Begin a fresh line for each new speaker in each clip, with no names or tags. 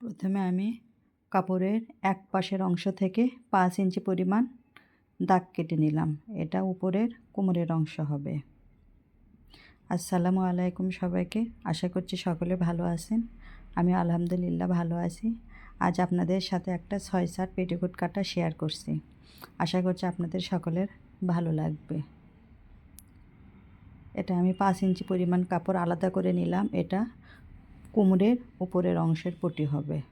প্রথমে আমি কাপড়ের এক পাশের অংশ থেকে পাঁচ ইঞ্চি পরিমাণ দাগ কেটে নিলাম। এটা উপরের কোমরের অংশ হবে। আসসালামু আলাইকুম সবাইকে। আশা করছি সকলে ভালো আছেন। আমি আলহামদুলিল্লাহ ভালো আছি। আজ আপনাদের সাথে একটা ছয় সাত পেটিকোট কাটা শেয়ার করছি। আশা করছি আপনাদের সকলের ভালো লাগবে। এটা আমি পাঁচ ইঞ্চি পরিমাণ কাপড় আলাদা করে নিলাম। এটা কোমরের উপরের অংশের পটি হবে।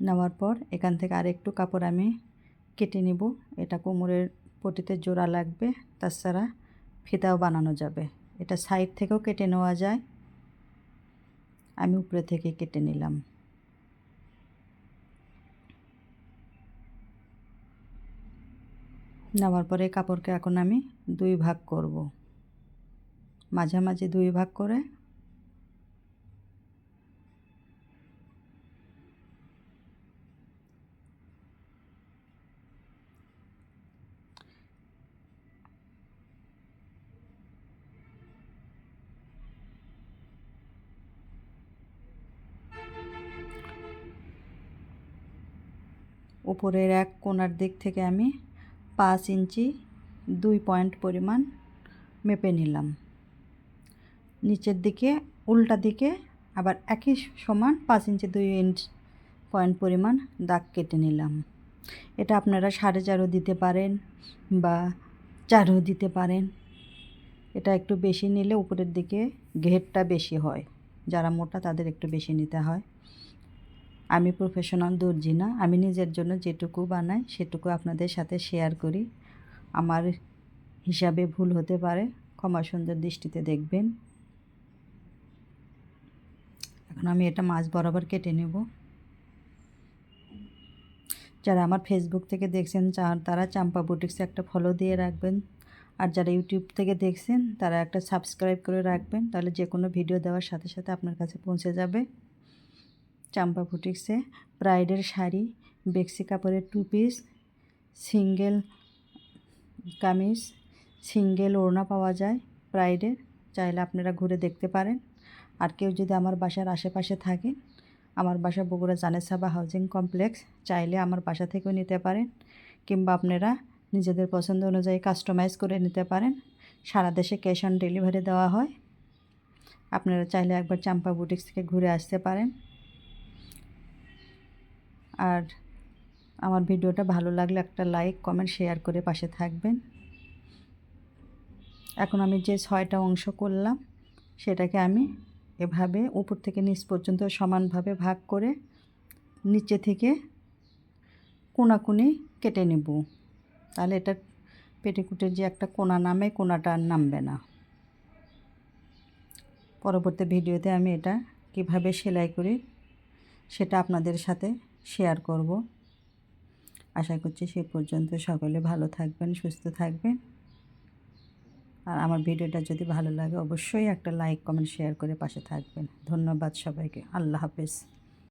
নেওয়ার পর এখান থেকে আরেকটু কাপড় আমি কেটে নিব। এটা কোমরের পটিতে জোড়া লাগবে, তাছাড়া ফিতাও বানানো যাবে। এটা সাইড থেকেও কেটে নেওয়া যায়। আমি উপরে থেকে কেটে নিলাম। নেওয়ার পরে কাপড়কে এখন আমি দুই ভাগ করব। মাঝামাঝি দুই ভাগ করে উপরের এক কোনার দিক থেকে আমি পাঁচ ইঞ্চি দুই পয়েন্ট পরিমাণ মেপে নিলাম। নিচের দিকে, উল্টা দিকে আবার একই সমান পাঁচ ইঞ্চি দুই ইঞ্চ পয়েন্ট পরিমাণ দাগ কেটে নিলাম। এটা আপনারা সাড়ে চারও দিতে পারেন বা চারও দিতে পারেন। এটা একটু বেশি নিলে উপরের দিকে ঘেরটা বেশি হয়। যারা মোটা তাদের একটু বেশি নিতে হয়। আমি প্রফেশনাল দর্জি না। আমি নিজের জন্য যেটুকু বানাই, সেটুকু আপনাদের সাথে শেয়ার করি। আমার হিসাবে ভুল হতে পারে, ক্ষমা সুন্দর দৃষ্টিতে দেখবেন। এখন আমি এটা মাছ বরাবর কেটে নেব। যারা আমার ফেসবুক থেকে দেখছেন তারা চাম্পা বুটিক্সে একটা ফলো দিয়ে রাখবেন। আর যারা ইউটিউব থেকে দেখছেন, তারা একটা সাবস্ক্রাইব করে রাখবেন। তাহলে যে কোনো ভিডিও দেওয়ার সাথে সাথে আপনার কাছে পৌঁছে যাবে। চাম্পা বুটিক্সে, ব্রাইডের শাড়ি, বেক্সি কাপড়ের two piece single kameez single ওড়না পাওয়া যায় ব্রাইডের, চাইলে আপনারা ঘুরে দেখতে পারেন। আর কেউ যদি আমার বাসার আশেপাশে থাকে, আমার বাসা বগুড়া জানেসাবা হাউজিং কমপ্লেক্স চাইলে আমার বাসা থেকেও নিতে পারেন। কিংবা আপনারা নিজেদের পছন্দ অনুযায়ী কাস্টমাইজ করে নিতে পারেন। সারা দেশে ক্যাশ অন ডেলিভারি দেওয়া হয়। আপনারা চাইলে একবার চাম্পা বুটিক্স থেকে ঘুরে আসতে পারেন। আর আমার ভিডিওটা ভালো লাগলে একটা লাইক, কমেন্ট, শেয়ার করে পাশে থাকবেন। এখন আমি যে ছয়টা অংশ করলাম, সেটাকে আমি এভাবে উপর থেকে নিচ পর্যন্ত সমানভাবে ভাগ করে নিচে থেকে কোনাকুনি কেটে নেব। তাহলে এটা পেটিকুটের যে একটা কোনা নামে, কোনাটা আর নামবে না। পরবর্তী ভিডিওতে আমি এটা কীভাবে সেলাই করি, সেটা আপনাদের সাথে শেয়ার করব। আশা করছি সে পর্যন্ত সকলে ভালো থাকবেন, সুস্থ থাকবেন। আর আমার ভিডিওটা যদি ভালো লাগে, অবশ্যই একটা লাইক কমেন্ট শেয়ার করে পাশে থাকবেন। ধন্যবাদ সবাইকে। আল্লাহ হাফেজ।